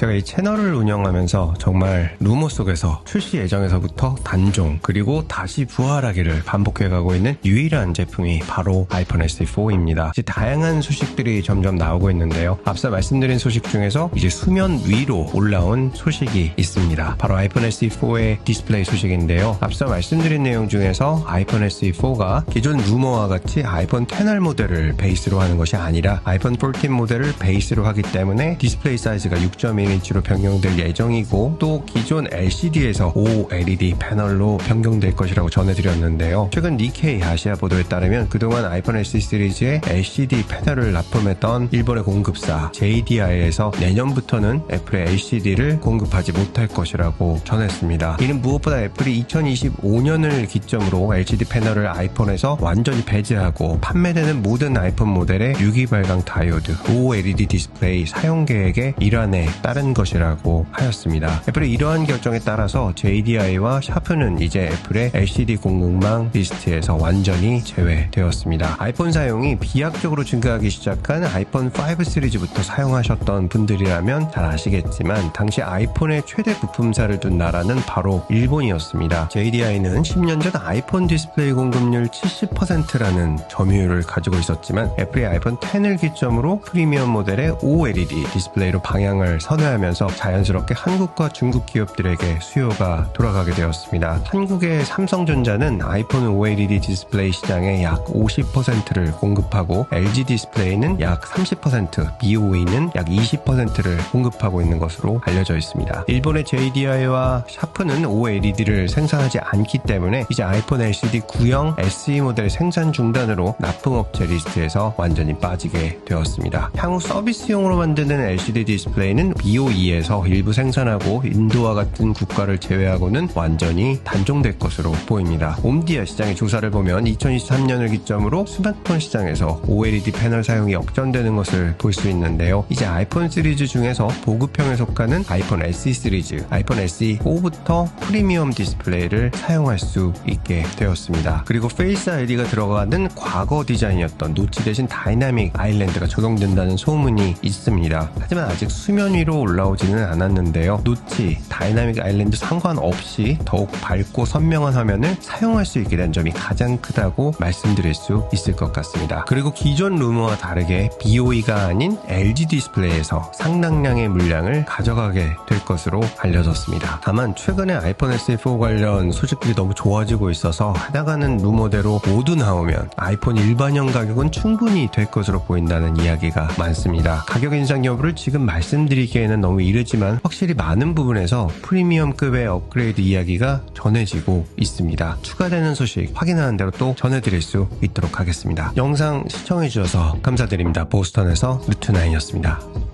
제가 이 채널을 운영하면서 정말 루머 속에서 출시 예정에서부터 단종 그리고 다시 부활하기를 반복해 가고 있는 유일한 제품이 바로 아이폰 SE4입니다. 이제 다양한 소식들이 점점 나오고 있는데요. 앞서 말씀드린 소식 중에서 이제 수면 위로 올라온 소식이 있습니다. 바로 아이폰 SE4의 디스플레이 소식인데요. 앞서 말씀드린 내용 중에서 아이폰 SE4가 기존 루머와 같이 아이폰 10R 모델을 베이스로 하는 것이 아니라 아이폰 14 모델을 베이스로 하기 때문에 디스플레이 사이즈가 6.1 인치로 변경될 예정이고 또 기존 LCD에서 OLED 패널로 변경될 것이라고 전해드렸는데요. 최근 니케이 아시아 보도에 따르면 그동안 아이폰 SE 시리즈에 LCD 패널을 납품했던 일본의 공급사 JDI에서 내년부터는 애플의 LCD를 공급하지 못할 것이라고 전했습니다. 이는 무엇보다 애플이 2025년을 기점으로 LCD 패널을 아이폰에서 완전히 배제하고 판매되는 모든 아이폰 모델의 유기 발광 다이오드, OLED 디스플레이 사용 계획의 일환에 따른 것이라고 하였습니다. 애플의 이러한 결정에 따라서 JDI와 샤프는 이제 애플의 LCD 공급망 리스트에서 완전히 제외되었습니다. 아이폰 사용이 비약적으로 증가하기 시작한 아이폰 5 시리즈부터 사용하셨던 분들이라면 잘 아시겠지만 당시 아이폰의 최대 부품사를 둔 나라는 바로 일본이었습니다. JDI는 10년 전 아이폰 디스플레이 공급률 70%라는 점유율을 가지고 있었지만 애플이 아이폰 10을 기점으로 프리미엄 모델의 OLED 디스플레이로 방향을 선회하 면서 자연스럽게 한국과 중국 기업들에게 수요가 돌아가게 되었습니다. 한국의 삼성전자는 아이폰 OLED 디스플레이 시장의 약 50%를 공급하고 LG 디스플레이는 약 30%, BOE는 약 20%를 공급하고 있는 것으로 알려져 있습니다. 일본의 JDI와 샤프는 OLED를 생산하지 않기 때문에 이제 아이폰 LCD 구형 SE 모델 생산 중단으로 납품업체 리스트에서 완전히 빠지게 되었습니다. 향후 서비스용으로 만드는 LCD 디스플레이는 BOE 에서 일부 생산하고 인도와 같은 국가를 제외하고는 완전히 단종될 것으로 보입니다. 옴디아 시장의 조사를 보면 2023년을 기점으로 스마트폰 시장에서 OLED 패널 사용이 역전되는 것을 볼 수 있는데요. 이제 아이폰 시리즈 중에서 보급형에 속하는 아이폰 SE 시리즈, 아이폰 SE 4부터 프리미엄 디스플레이를 사용할 수 있게 되었습니다. 그리고 페이스 ID가 들어가는 과거 디자인이었던 노치 대신 다이나믹 아일랜드가 적용된다는 소문이 있습니다. 하지만 아직 수면 위로 올라오지는 않았는데요. 노치, 다이나믹 아일랜드 상관없이 더욱 밝고 선명한 화면을 사용할 수 있게 된 점이 가장 크다고 말씀드릴 수 있을 것 같습니다. 그리고 기존 루머와 다르게 BOE가 아닌 LG 디스플레이에서 상당량의 물량을 가져가게 될 것으로 알려졌습니다. 다만 최근에 아이폰 SE4 관련 소식들이 너무 좋아지고 있어서 해나가는 루머대로 모두 나오면 아이폰 일반형 가격은 충분히 될 것으로 보인다는 이야기가 많습니다. 가격 인상 여부를 지금 말씀드리 기에는 너무 이르지만 확실히 많은 부분에서 프리미엄급의 업그레이드 이야기가 전해지고 있습니다. 추가되는 소식 확인하는 대로 또 전해드릴 수 있도록 하겠습니다. 영상 시청해주셔서 감사드립니다. 보스턴에서 루트나인이었습니다.